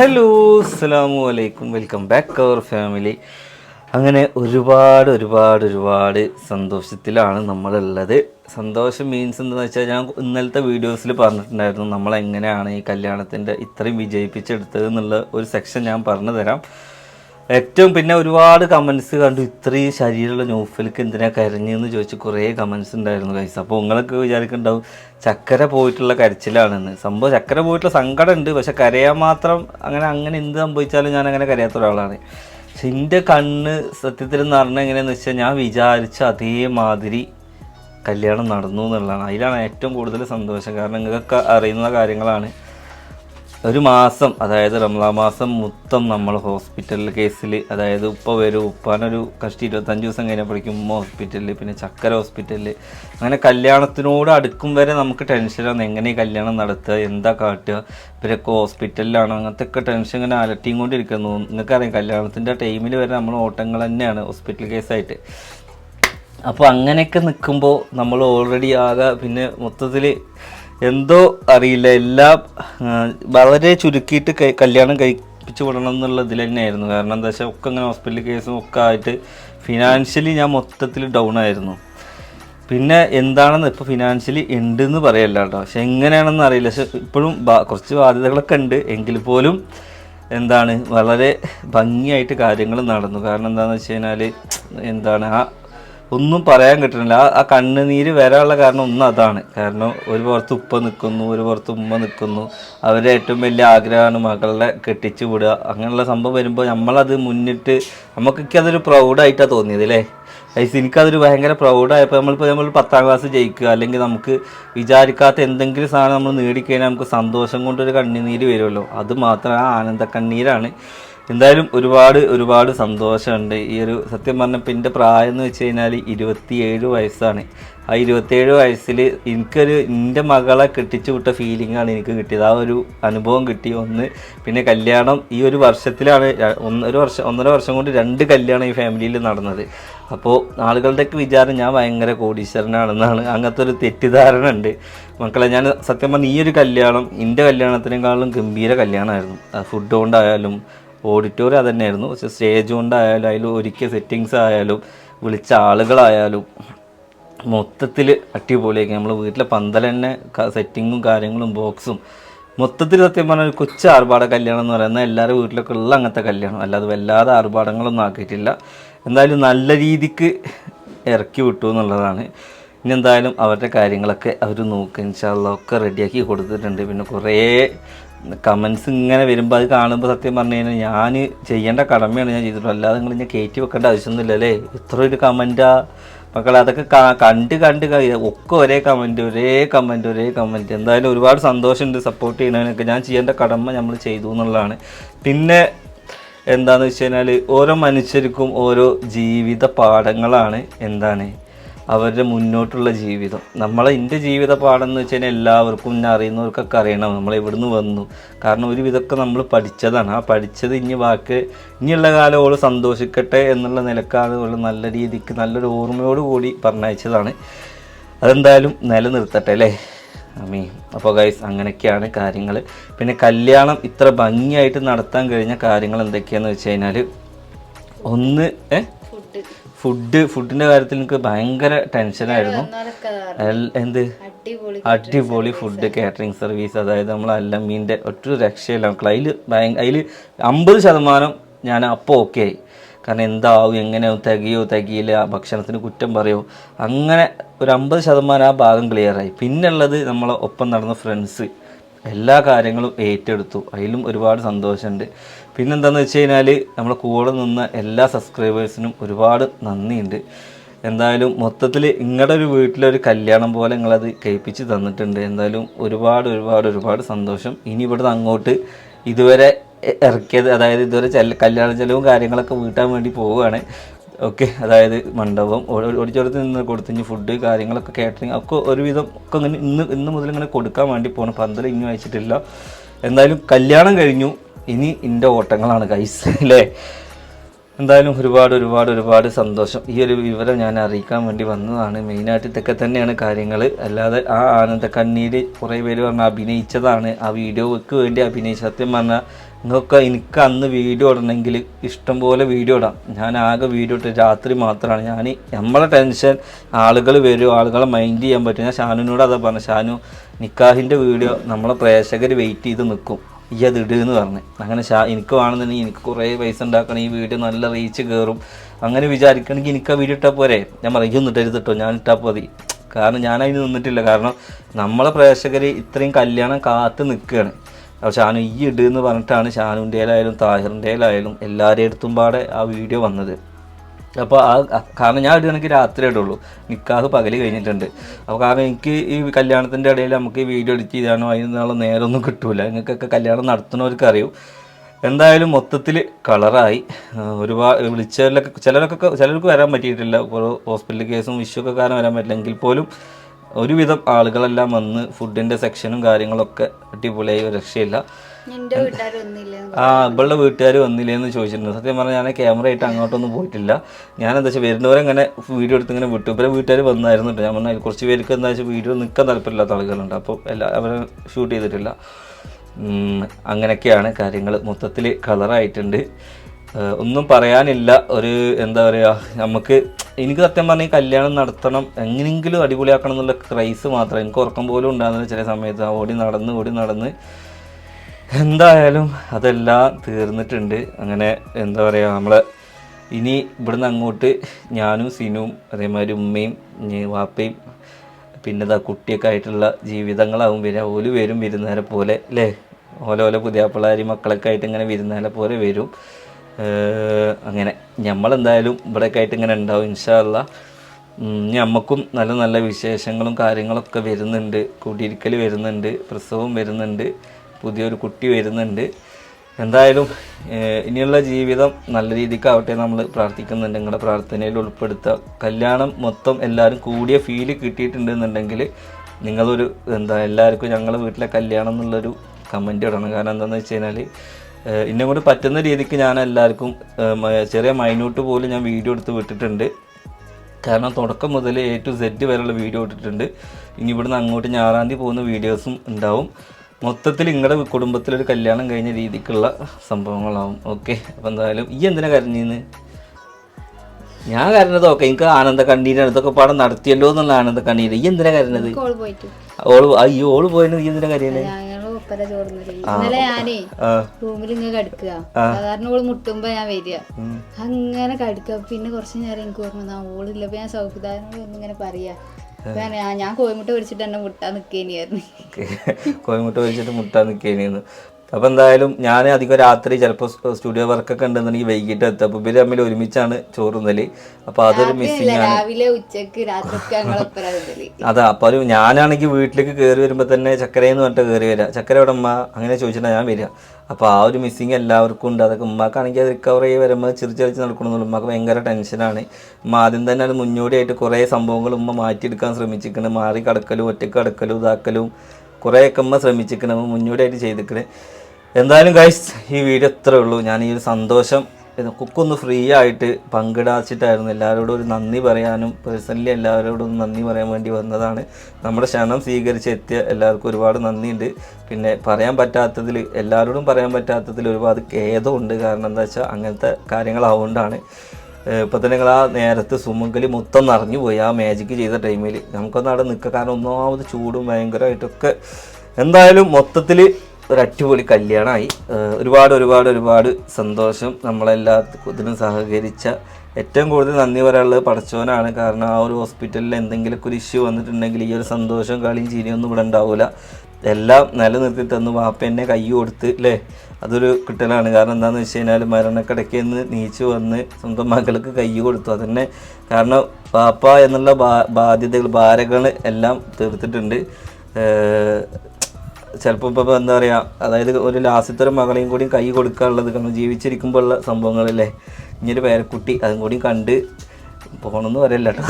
Hello അസ്സാം വലൈക്കും welcome back അവർ family അങ്ങനെ ഒരുപാട് ഒരുപാട് ഒരുപാട് സന്തോഷത്തിലാണ് നമ്മളുള്ളത്. സന്തോഷം മീൻസ് എന്താണെന്ന് വെച്ചാൽ ഞാൻ ഇന്നലത്തെ വീഡിയോസിൽ പറഞ്ഞിട്ടുണ്ടായിരുന്നു നമ്മളെങ്ങനെയാണ് ഈ കല്യാണത്തിന്റെ ഇത്രയും വിജയിപ്പിച്ചെടുത്തത് എന്നുള്ള ഒരു സെക്ഷൻ ഞാൻ പറഞ്ഞു തരാം ഏറ്റവും പിന്നെ ഒരുപാട് കമൻസ് കണ്ടു. ഇത്രയും ശരീരമുള്ള നോഫലിക്ക് എന്തിനാ കരഞ്ഞെന്ന് ചോദിച്ച് കുറേ കമൻസ് ഉണ്ടായിരുന്നു കൈസ് അപ്പോൾ നിങ്ങളൊക്കെ വിചാരിക്കുന്നുണ്ടാവും ചക്കര പോയിട്ടുള്ള കരച്ചിലാണെന്ന്. സംഭവം ചക്കര പോയിട്ടുള്ള സങ്കടം ഉണ്ട് പക്ഷെ കരയാൻ മാത്രം അങ്ങനെ അങ്ങനെ എന്ത് സംഭവിച്ചാലും ഞാൻ അങ്ങനെ കരയാത്ത ഒരാളാണ്. പക്ഷെ എന്റെ കണ്ണ് സത്യത്തിൽ എന്ന് പറഞ്ഞാൽ എങ്ങനെയാണെന്ന് വെച്ചാൽ ഞാൻ വിചാരിച്ച അതേമാതിരി കല്യാണം നടന്നു എന്നുള്ളതാണ്. അതിലാണ് ഏറ്റവും കൂടുതൽ സന്തോഷം. കാരണം നിങ്ങൾക്കൊക്കെ അറിയുന്ന കാര്യങ്ങളാണ്. ഒരു മാസം അതായത് റംലാ മാസം മൊത്തം നമ്മൾ ഹോസ്പിറ്റലിൽ കേസിൽ അതായത് ഉപ്പ വരും ഉപ്പാനൊരു കഷ്ടി ഇരുപത്തഞ്ച് ദിവസം കഴിഞ്ഞപ്പോഴേക്കും ഉമ്മ ഹോസ്പിറ്റലിൽ പിന്നെ ചക്കര ഹോസ്പിറ്റലിൽ അങ്ങനെ കല്യാണത്തിനോട് അടുക്കും വരെ നമുക്ക് ടെൻഷനാണ് എങ്ങനെ കല്യാണം നടത്തുക എന്താ കാട്ടുക. ഇവരൊക്കെ ഹോസ്പിറ്റലിലാണ്. അങ്ങനത്തെ ഒക്കെ ടെൻഷൻ ഇങ്ങനെ അലട്ടിയും കൊണ്ടിരിക്കുന്നു. നിങ്ങൾക്കറിയാം കല്യാണത്തിന്റെ ടൈമിൽ വരെ നമ്മൾ ഓട്ടങ്ങൾ തന്നെയാണ് ഹോസ്പിറ്റൽ കേസായിട്ട്. അപ്പോൾ അങ്ങനെയൊക്കെ നിൽക്കുമ്പോൾ നമ്മൾ ഓൾറെഡി ആകെ പിന്നെ മൊത്തത്തിൽ എന്തോ അറിയില്ല. എല്ലാം വളരെ ചുരുക്കിയിട്ട് കല്യാണം കഴിപ്പിച്ചു വിടണം എന്നുള്ള ഇതിൽ തന്നെയായിരുന്നു. കാരണം എന്താ വെച്ചാൽ ഒക്കെ ഇങ്ങനെ ഹോസ്പിറ്റൽ കേസും ഒക്കെ ആയിട്ട് ഫിനാൻഷ്യലി ഞാൻ മൊത്തത്തിൽ ഡൗൺ ആയിരുന്നു. പിന്നെ എന്താണെന്ന് ഇപ്പോൾ ഫിനാൻഷ്യലി ഉണ്ട് എന്ന് പറയല്ല കേട്ടോ. പക്ഷെ എങ്ങനെയാണെന്ന് അറിയില്ല. പക്ഷെ ഇപ്പോഴും കുറച്ച് ബാധ്യതകളൊക്കെ ഉണ്ട്. എങ്കിൽ പോലും എന്താണ് വളരെ ഭംഗിയായിട്ട് കാര്യങ്ങൾ നടന്നു. കാരണം എന്താണെന്ന് വെച്ച് കഴിഞ്ഞാൽ എന്താണ് ആ ഒന്നും പറയാൻ കിട്ടണില്ല ആ കണ്ണുനീര് വരാനുള്ള കാരണം ഒന്നും അതാണ്. കാരണം ഒരു പുറത്ത് ഉപ്പ നിൽക്കുന്നു ഒരു പുറത്ത് ഉമ്മ നിൽക്കുന്നു അവരുടെ ഏറ്റവും വലിയ ആഗ്രഹമാണ് മകളെ കെട്ടിച്ചു വിടുക. അങ്ങനെയുള്ള സംഭവം വരുമ്പോൾ നമ്മളത് മുന്നിട്ട് നമുക്കൊക്കെ അതൊരു പ്രൗഡായിട്ടാണ് തോന്നിയത് അല്ലേ ഐസ് എനിക്കതൊരു ഭയങ്കര പ്രൗഡായപ്പോൾ നമ്മളിപ്പോൾ നമ്മൾ പത്താം ക്ലാസ് ജയിക്കുക അല്ലെങ്കിൽ നമുക്ക് വിചാരിക്കാത്ത എന്തെങ്കിലും സാധനം നമ്മൾ നേടിക്കഴിഞ്ഞാൽ നമുക്ക് സന്തോഷം കൊണ്ടൊരു കണ്ണുനീര് വരുമല്ലോ. അത് മാത്രമേ ആ ആനന്ദ കണ്ണീരാണ് എന്തായാലും ഒരുപാട് ഒരുപാട് സന്തോഷമുണ്ട്. ഈ ഒരു സത്യം പറഞ്ഞപ്പോൾ എന്റെ പ്രായം എന്ന് വെച്ച് കഴിഞ്ഞാൽ ഇരുപത്തിയേഴ് വയസ്സാണ്. ആ ഇരുപത്തിയേഴ് വയസ്സിൽ എനിക്കൊരു എന്റെ മകളെ കെട്ടിച്ചു വിട്ട ഫീലിംഗാണ് എനിക്ക് കിട്ടിയത്. ആ ഒരു അനുഭവം കിട്ടി. ഒന്ന് പിന്നെ കല്യാണം ഈ ഒരു വർഷത്തിലാണ് ഒന്നൊരു വർഷം ഒന്നര വർഷം കൊണ്ട് രണ്ട് കല്യാണം ഈ ഫാമിലിയിൽ നടന്നത്. അപ്പോൾ ആളുകളുടെയൊക്കെ വിചാരം ഞാൻ ഭയങ്കര കോടീശ്വരനാണെന്നാണ്. അങ്ങനത്തെ ഒരു തെറ്റിദ്ധാരണ ഉണ്ട്. മക്കളെ ഞാൻ സത്യം പറഞ്ഞാൽ ഈ ഒരു കല്യാണം എന്റെ കല്യാണത്തിനേക്കാളും ഗംഭീര കല്യാണമായിരുന്നു ഫുഡ് കൊണ്ടായാലും ഓഡിറ്റോറിയം അതന്നെയായിരുന്നു. പക്ഷെ സ്റ്റേജ് കൊണ്ടായാലും അതിൽ ഒരുക്കിയ സെറ്റിങ്സ് ആയാലും വിളിച്ച ആളുകളായാലും മൊത്തത്തിൽ അടിപൊളിയാക്കി നമ്മൾ വീട്ടിലെ പന്തൽ തന്നെ സെറ്റിങ്ങും കാര്യങ്ങളും ബോക്സും മൊത്തത്തിൽ സത്യം പറഞ്ഞാൽ കൊച്ചു ആർഭാട കല്യാണം എന്ന് പറയുന്നത് എല്ലാവരും വീട്ടിലൊക്കെ ഉള്ള അങ്ങനത്തെ കല്യാണം. അല്ലാതെ വല്ലാതെ ആർഭാടങ്ങളൊന്നും ആക്കിയിട്ടില്ല. എന്തായാലും നല്ല രീതിക്ക് ഇറക്കി വിട്ടു എന്നുള്ളതാണ്. ഇനി എന്തായാലും അവരുടെ കാര്യങ്ങളൊക്കെ അവർ നോക്കുക ഇൻഷാല്ല ഒക്കെ റെഡിയാക്കി കൊടുത്തിട്ടുണ്ട്. പിന്നെ കുറേ കമൻസ് ഇങ്ങനെ വരുമ്പോൾ അത് കാണുമ്പോൾ സത്യം പറഞ്ഞു കഴിഞ്ഞാൽ ഞാൻ ചെയ്യേണ്ട കടമയാണ് ഞാൻ ചെയ്തിട്ടുള്ളത്. അല്ലാതെ നിങ്ങൾ ഞാൻ കയറ്റി വെക്കേണ്ട ആവശ്യമൊന്നുമില്ല അല്ലേ? ഇത്ര ഒരു കമന്റാ മക്കളെ അതൊക്കെ കണ്ട് കണ്ട് ഒക്കെ ഒരേ കമന്റ് ഒരേ കമന്റ് ഒരേ കമന്റ് എന്തായാലും ഒരുപാട് സന്തോഷമുണ്ട് സപ്പോർട്ട് ചെയ്യുന്നതിനൊക്കെ ഞാൻ ചെയ്യേണ്ട കടമ നമ്മൾ ചെയ്തു എന്നുള്ളതാണ്. പിന്നെ എന്താണെന്ന് വെച്ച് കഴിഞ്ഞാൽ ഓരോ മനുഷ്യർക്കും ഓരോ ജീവിത പാഠങ്ങളാണ്. എന്താണ്? അവരുടെ മുന്നോട്ടുള്ള ജീവിതം. നമ്മളെ എന്റെ ജീവിത പാഠം എന്ന് വെച്ച് കഴിഞ്ഞാൽ എല്ലാവർക്കും ഇന്നെ അറിയുന്നവർക്കൊക്കെ അറിയണം. നമ്മൾ എവിടുന്ന് വന്നു. കാരണം ഒരു വിധമൊക്കെ നമ്മൾ പഠിച്ചതാണ്. ആ പഠിച്ചത് ഇനി വാക്ക് ഇനിയുള്ള കാലം ഓൾ സന്തോഷിക്കട്ടെ എന്നുള്ള നിലക്കാണ് നല്ല രീതിക്ക് നല്ലൊരു ഓർമ്മയോട് കൂടി പറഞ്ഞയച്ചതാണ്. അതെന്തായാലും നിലനിർത്തട്ടെ അല്ലേ? അമീ അപ്പോൾ ഗൈസ് അങ്ങനെയൊക്കെയാണ് കാര്യങ്ങൾ പിന്നെ കല്യാണം ഇത്ര ഭംഗിയായിട്ട് നടത്താൻ കഴിഞ്ഞ കാര്യങ്ങൾ എന്തൊക്കെയാണെന്ന് വെച്ച് കഴിഞ്ഞാൽ ഒന്ന് ഏ? ഫുഡ് ഫുഡിന്റെ കാര്യത്തിൽ എനിക്ക് ഭയങ്കര ടെൻഷനായിരുന്നു എന്ത്? അടിപൊളി ഫുഡ് കാറ്ററിംഗ് സർവീസ് അതായത് നമ്മൾ അല്ലമ്മീന്റെ ഒറ്റ രക്ഷയില്ല. നമുക്ക് അതിൽ അതിൽ അമ്പത് ശതമാനം ഞാൻ അപ്പോൾ ഓക്കെ ആയി. കാരണം എന്താവും എങ്ങനെയാവും തികയോ തികയില്ല ഭക്ഷണത്തിന് കുറ്റം പറയോ? അങ്ങനെ ഒരു അമ്പത് ശതമാനം ആ ഭാഗം ക്ലിയറായി പിന്നുള്ളത് നമ്മളെ ഒപ്പം നടന്ന ഫ്രണ്ട്സ് എല്ലാ കാര്യങ്ങളും ഏറ്റെടുത്തു. അതിലും ഒരുപാട് സന്തോഷമുണ്ട്. പിന്നെന്താണെന്ന് വെച്ച് കഴിഞ്ഞാൽ നമ്മളെ കൂടെ നിന്ന എല്ലാ സബ്സ്ക്രൈബേഴ്സിനും ഒരുപാട് നന്ദിയുണ്ട്. എന്തായാലും മൊത്തത്തിൽ നിങ്ങളുടെ ഒരു വീട്ടിലൊരു കല്യാണം പോലെ നിങ്ങളത് കഴിപ്പിച്ച് തന്നിട്ടുണ്ട്. എന്തായാലും ഒരുപാട് ഒരുപാട് ഒരുപാട് സന്തോഷം. ഇനി ഇവിടുന്ന് അങ്ങോട്ട് ഇതുവരെ ഇറക്കിയത് അതായത് ഇതുവരെ ചെല്ല കല്യാണ ചെലവും കാര്യങ്ങളൊക്കെ വീട്ടാൻ വേണ്ടി പോവുകയാണ്. ഓക്കെ അതായത് മണ്ഡപം ഒടിച്ചോടത്ത് നിന്ന് കൊടുത്തിഞ്ഞ് ഫുഡ് കാര്യങ്ങളൊക്കെ കാറ്ററിങ് ഒക്കെ ഒരുവിധം ഒക്കെ ഇങ്ങനെ ഇന്ന് ഇന്ന് മുതൽ ഇങ്ങനെ കൊടുക്കാൻ വേണ്ടി പോകണം പന്തൽ ഇനി അയച്ചിട്ടില്ല എന്തായാലും കല്യാണം കഴിഞ്ഞു. ഇനി എന്റെ ഓട്ടങ്ങളാണ് കൈസ് അല്ലേ എന്തായാലും ഒരുപാട് ഒരുപാട് ഒരുപാട് സന്തോഷം. ഈ ഒരു വിവരം ഞാൻ അറിയിക്കാൻ വേണ്ടി വന്നതാണ്. മെയിനായിട്ട് ഇതൊക്കെ തന്നെയാണ് കാര്യങ്ങൾ അല്ലാതെ ആ ആനന്ദ കണ്ണീര് കുറേ പേര് പറഞ്ഞ അഭിനയിച്ചതാണ്. ആ വീഡിയോക്ക് വേണ്ടി അഭിനയിച്ച സത്യം പറഞ്ഞാൽ നിങ്ങൾക്ക് എനിക്ക് അന്ന് വീഡിയോ ഇടണമെങ്കിൽ ഇഷ്ടംപോലെ വീഡിയോ ഇടാം. ഞാൻ ആകെ വീഡിയോ ഇട്ട് രാത്രി മാത്രമാണ് ഞാൻ നമ്മളെ ടെൻഷൻ ആളുകൾ വരും ആളുകളെ മൈൻഡ് ചെയ്യാൻ പറ്റും. ഞാൻ ഷാനുവിനോട് അതാ പറഞ്ഞു ഷാനു നിക്കാഹിന്റെ വീഡിയോ നമ്മളെ പ്രേക്ഷകർ വെയിറ്റ് ചെയ്ത് നിൽക്കും ഈ അത് ഇടുകയെന്ന് പറഞ്ഞു. അങ്ങനെ ഷാ എനിക്ക് വേണമെന്നുണ്ടെങ്കിൽ എനിക്ക് കുറേ പൈസ ഉണ്ടാക്കണം ഈ വീഡിയോ നല്ല റീച്ച് കയറും. അങ്ങനെ വിചാരിക്കണമെങ്കിൽ എനിക്ക് ആ വീഡിയോ ഇട്ടാൽ പോരെ. ഞാൻ പറയും "ഇയ്യ് ഒന്ന് ഇട്ടരുത് കേട്ടോ ഞാൻ ഇട്ടാൽ മതി. കാരണം ഞാൻ അതിന് നിന്നിട്ടില്ല. കാരണം നമ്മളെ പ്രേക്ഷകർ ഇത്രയും കല്യാണം കാത്ത് നിൽക്കുകയാണ് അപ്പോൾ ഷാനു ഈ ഇടുക എന്ന് പറഞ്ഞിട്ടാണ് താഹിറിന്റെ ആയാലും എല്ലാവരുടെ അടുത്തും പാടെ ആ വീഡിയോ വന്നത്. അപ്പോൾ ആ കാരണം ഞാൻ ഇടുകയാണെങ്കിൽ രാത്രി ഇടുള്ളൂ. നിക്കാഹ് പകൽ കഴിഞ്ഞിട്ടുണ്ട്. അപ്പോൾ കാരണം എനിക്ക് ഈ കല്യാണത്തിന്റെ ഇടയിൽ നമുക്ക് വീഡിയോ എഡിറ്റ് ചെയ്താണോ അതിനുള്ള നേരമൊന്നും കിട്ടൂല. നിങ്ങൾക്കൊക്കെ കല്യാണം നടത്തുന്നവർക്ക് അറിയും. എന്തായാലും മൊത്തത്തിൽ കളറായി. ഒരുപാട് വിളിച്ചവരിലൊക്കെ ചിലരൊക്കെ ചിലർക്ക് വരാൻ പറ്റിയിട്ടില്ല. ഹോസ്പിറ്റൽ കേസും വിഷുവൊക്കെ കാരണം വരാൻ പറ്റില്ല. എങ്കിൽ പോലും ഒരുവിധം ആളുകളെല്ലാം വന്ന് ഫുഡിന്റെ സെക്ഷനും കാര്യങ്ങളൊക്കെ അടിപൊളിയായി ഒരു രക്ഷയില്ല. ആ ഇവളുടെ വീട്ടുകാർ വന്നില്ലേന്ന് ചോദിച്ചിട്ടുണ്ട്. സത്യം പറഞ്ഞാൽ ഞാൻ ക്യാമറ ആയിട്ട് അങ്ങോട്ടൊന്നും പോയിട്ടില്ല. ഞാൻ എന്താ വെച്ചാൽ വരുന്നവരങ്ങനെ വീഡിയോ എടുത്ത് ഇങ്ങനെ വിട്ടു. ഇവരെ വീട്ടുകാർ വന്നായിരുന്നുട്ടോ ഞാൻ പറഞ്ഞാൽ കുറച്ച് പേർക്ക് എന്താ വെച്ചാൽ വീഡിയോ നിൽക്കാൻ താല്പര്യമില്ലാത്ത ആളുകളുണ്ട്. അപ്പോൾ എല്ലാ അവരെ ഷൂട്ട് ചെയ്തിട്ടില്ല. അങ്ങനെയൊക്കെയാണ് കാര്യങ്ങൾ മൊത്തത്തിൽ കളറായിട്ടുണ്ട് ഒന്നും പറയാനില്ല. ഒരു എന്താ പറയുക നമുക്ക് എനിക്ക് സത്യം പറഞ്ഞാൽ കല്യാണം നടത്തണം എങ്ങനെയെങ്കിലും അടിപൊളിയാക്കണം എന്നുള്ള ക്രൈസ് മാത്രം. എനിക്ക് ഉറക്കം പോലും ഉണ്ടാകുന്ന ചില സമയത്ത്. ഓടി നടന്ന് ഓടി നടന്ന്. എന്തായാലും അതെല്ലാം തീർന്നിട്ടുണ്ട്. അങ്ങനെ എന്താ പറയുക നമ്മളെ ഇനി ഇവിടുന്ന് അങ്ങോട്ട് ഞാനും സിനുവും അതേമാതിരി ഉമ്മയും വാപ്പയും പിന്നെ ഇതാ കുട്ടിയൊക്കെ ആയിട്ടുള്ള ജീവിതങ്ങളാവും വരിക ഓൽ വരും വിരുന്നേരെ പോലെ അല്ലേ? ഓല ഓല പുതിയ പിള്ളേർ മക്കളൊക്കെ ആയിട്ട് ഇങ്ങനെ വിരുന്നേരെ പോലെ വരും. അങ്ങനെ നമ്മളെന്തായാലും ഇവിടെയൊക്കെ ആയിട്ട് ഇങ്ങനെ ഉണ്ടാവും ഇൻഷാല്ല ഞമ്മക്കും നല്ല നല്ല വിശേഷങ്ങളും കാര്യങ്ങളൊക്കെ വരുന്നുണ്ട്. കൂട്ടിയിരിക്കൽ വരുന്നുണ്ട് പ്രസവം വരുന്നുണ്ട് പുതിയൊരു കുട്ടി വരുന്നുണ്ട്. എന്തായാലും ഇനിയുള്ള ജീവിതം നല്ല രീതിക്കാവട്ടെ നമ്മൾ പ്രാർത്ഥിക്കുന്നുണ്ട്. നിങ്ങളുടെ പ്രാർത്ഥനയിൽ ഉൾപ്പെടുത്തുക കല്യാണം മൊത്തം എല്ലാവരും കൂടിയ ഫീൽ കിട്ടിയിട്ടുണ്ടെന്നുണ്ടെങ്കിൽ നിങ്ങളൊരു എന്താ എല്ലാവർക്കും ഞങ്ങളുടെ വീട്ടിലെ കല്യാണം എന്നുള്ളൊരു കമന്റ് ഇടണം. കാരണം എന്താണെന്ന് വെച്ച് കഴിഞ്ഞാൽ ഇന്നെ കൊണ്ട് പറ്റുന്ന രീതിക്ക് ഞാൻ എല്ലാവർക്കും ചെറിയ മൈന്യൂട്ട് പോലും ഞാൻ വീഡിയോ എടുത്ത് വിട്ടിട്ടുണ്ട്. കാരണം തുടക്കം മുതൽ എ ടു സെഡ് വരെയുള്ള വീഡിയോ ഇട്ടിട്ടുണ്ട്. ഇനി ഇവിടുന്ന് അങ്ങോട്ട് ഞാറാന്തി പോകുന്ന വീഡിയോസും ഉണ്ടാവും. മൊത്തത്തിൽ നിങ്ങളുടെ കുടുംബത്തിലൊരു കല്യാണം കഴിഞ്ഞ രീതിക്കുള്ള സംഭവങ്ങളാവും. ഓക്കെ അപ്പോൾ എന്തായാലും ഈ എന്തിനാ കരഞ്ഞിന്ന്? ഞാൻ കരഞ്ഞത് ഓക്കെ എനിക്ക് ആനന്ദ കണ്ണീരാണ്. ഇതൊക്കെ പാടം നടത്തിയല്ലോ എന്നുള്ള ആനന്ദ കണ്ണീര്. ഈ എന്തിനാ കരഞ്ഞത്? ഓൾ അയ്യോ ഓൾ പോയത് ഈ എന്തിനാ കരയണേ? ഒപ്പര ചോർന്നില്ല ഇന്നലെ ഞാനേ റൂമിൽ ഇങ്ങനെ കടുക്കുക. സാധാരണ ഓൾ മുട്ടുമ്പോ ഞാൻ വരിക. അങ്ങനെ കടുക്കുക. പിന്നെ കുറച്ച് നേരം എനിക്ക് ഓർമ്മ ഓളില്ലപ്പോ ഞാൻ സൗഹൃദാനോട് ഒന്നിങ്ങനെ പറയാ. ഞാൻ "ആ, ഞാൻ കോയമുട്ട പിടിച്ചിട്ട് എന്നെ മുട്ടാ നിക്കേനിയായിരുന്നു കോയമുട്ട പൊരിച്ചിട്ട് മുട്ടാ മുട്ടാൻ നിൽക്കുകയായിരുന്നു അപ്പോൾ എന്തായാലും ഞാൻ അധികം രാത്രി ചിലപ്പോൾ സ്റ്റുഡിയോ വർക്കൊക്കെ ഉണ്ടെന്നുണ്ടെങ്കിൽ വൈകിട്ട് എത്തും. അപ്പോൾ ഇവർ തമ്മിൽ ഒരുമിച്ചാണ് ചോറുന്നൽ അപ്പോൾ അതൊരു മിസ്സിങ് ആണ്. അതാ അപ്പോൾ ഒരു ഞാനാണെങ്കിൽ വീട്ടിലേക്ക് കയറി വരുമ്പോൾ തന്നെ ചക്കരയെന്ന് പറഞ്ഞിട്ട് കയറി വരിക ചക്കര ഇവിടെ ഉമ്മ? അങ്ങനെ ചോദിച്ചിട്ടാണ് ഞാൻ വരിക അപ്പോൾ ആ ഒരു മിസ്സിങ് എല്ലാവർക്കും ഉണ്ട്. അതൊക്കെ ഉമ്മാക്കാണെങ്കിൽ അത് റിക്കവർ ചെയ്ത് വരുമ്പോൾ ചിരിച്ച് നടക്കണമെന്നുള്ളൂ ഉമ്മക്ക് ഭയങ്കര ടെൻഷനാണ് ഉമ്മ ആദ്യം തന്നെ അത് മുന്നോടിയായിട്ട് കുറേ സംഭവങ്ങൾ ഉമ്മ മാറ്റിയെടുക്കാൻ ശ്രമിച്ചിരിക്കുന്നത് മാറി കടക്കലും ഒറ്റയ്ക്ക് കടക്കലും ഇതാക്കലും കുറേയൊക്കെ ഉമ്മ ശ്രമിച്ചിരിക്കണം മുന്നോടിയായിട്ട് ചെയ്തിരിക്കണേ എന്തായാലും ഗൈസ് ഈ വീഡിയോ ഇത്രേ ഉള്ളൂ. ഞാൻ ഈ ഒരു സന്തോഷം കുക്കൊന്ന് ഫ്രീ ആയിട്ട് പങ്കിടാച്ചിട്ടായിരുന്നു. എല്ലാവരോടും ഒരു നന്ദി പറയാനും പേഴ്സണലി എല്ലാവരോടും നന്ദി പറയാൻ വേണ്ടി വന്നതാണ്. നമ്മുടെ ക്ഷണം സ്വീകരിച്ച് എത്തിയ എല്ലാവർക്കും ഒരുപാട് നന്ദിയുണ്ട്. പിന്നെ പറയാൻ പറ്റാത്തതിൽ എല്ലാവരോടും പറയാൻ പറ്റാത്തതിൽ ഒരുപാട് ഖേദമുണ്ട് കാരണം എന്താ വെച്ചാൽ അങ്ങനത്തെ കാര്യങ്ങളാവുകൊണ്ടാണ് ഇപ്പോൾ തന്നെ നിങ്ങൾ ആ നേരത്ത് സുമങ്കലി മൊത്തം നിറഞ്ഞു പോയി. ആ മാജിക്ക് ചെയ്ത ടൈമിൽ നമുക്കൊന്നും അവിടെ നിൽക്കുക കാരണം ഒന്നാമത് ചൂടും ഭയങ്കരമായിട്ടൊക്കെ. എന്തായാലും മൊത്തത്തിൽ ഒരു അടിപൊളി കല്യാണമായി ഒരുപാട് ഒരുപാട് ഒരുപാട് സന്തോഷം നമ്മളെല്ലാത്തിനും സഹകരിച്ച ഏറ്റവും കൂടുതൽ നന്ദി പറയാനുള്ളത് പടച്ചോനാണ്. കാരണം ആ ഒരു ഹോസ്പിറ്റലിൽ എന്തെങ്കിലുമൊക്കെ ഒരു ഇഷ്യൂ വന്നിട്ടുണ്ടെങ്കിൽ ഈ ഒരു സന്തോഷം കളിയും ചിരിയൊന്നും ഇവിടെ ഉണ്ടാവില്ല എല്ലാം നിലനിർത്തി തന്നു. വാപ്പ എന്നെ കൈ കൊടുത്ത് അല്ലേ അതൊരു കിട്ടലാണ്. കാരണം എന്താണെന്ന് വെച്ച് കഴിഞ്ഞാൽ മരണക്കിടയ്ക്ക് നിന്ന് നീച്ചു വന്ന് സ്വന്തം മകൾക്ക് കൈ കൊടുത്തു. അതന്നെ കാരണം വാപ്പ എന്നുള്ള ബാ ബാധ്യതകൾ ഭാരകൾ എല്ലാം തീർത്തിട്ടുണ്ട്. ചിലപ്പോൾ ഇപ്പോൾ എന്താ പറയുക അതായത് ഒരു ലാസ്റ്റത്തെ മകളെയും കൂടി കൈ കൊടുക്കാനുള്ളത് കാരണം ജീവിച്ചിരിക്കുമ്പോൾ ഉള്ള സംഭവങ്ങളല്ലേ? ഇനിയൊരു പേരക്കുട്ടി അതും കൂടി കണ്ട് പോകണമെന്ന് പറയല്ല കേട്ടോ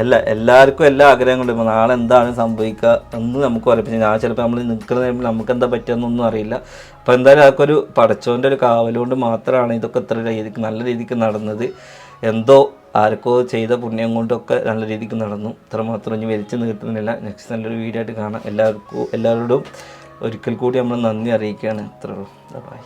അല്ല എല്ലാവർക്കും എല്ലാ ആഗ്രഹങ്ങളും ഇപ്പോൾ നാളെ എന്താണ് സംഭവിക്കുക എന്ന് നമുക്ക് പറയാം ഞാൻ ചിലപ്പോൾ നമ്മൾ നിൽക്കുന്ന നമുക്ക് എന്താ പറ്റുമെന്നൊന്നും അറിയില്ല. അപ്പോൾ എന്തായാലും അതൊക്കെ ഒരു പടച്ചോന്റെ ഒരു കാവലുകൊണ്ട് മാത്രമാണ് ഇതൊക്കെ ഇത്ര രീതിക്ക് നല്ല രീതിക്ക് നടന്നത്. എന്തോ ആർക്കോ ചെയ്ത പുണ്യം കൊണ്ടൊക്കെ നല്ല രീതിക്ക് നടന്നു. ഇത്ര മാത്രം ഇനി വലിച്ചു നീട്ടുന്നില്ല. നെക്സ്റ്റ് നല്ലൊരു വീഡിയോ ആയിട്ട് കാണാം. എല്ലാവർക്കും എല്ലാവരോടും ഒരിക്കൽ കൂടി നമ്മൾ നന്ദി അറിയിക്കുകയാണ്. ഇത്രയുള്ളൂ ബൈ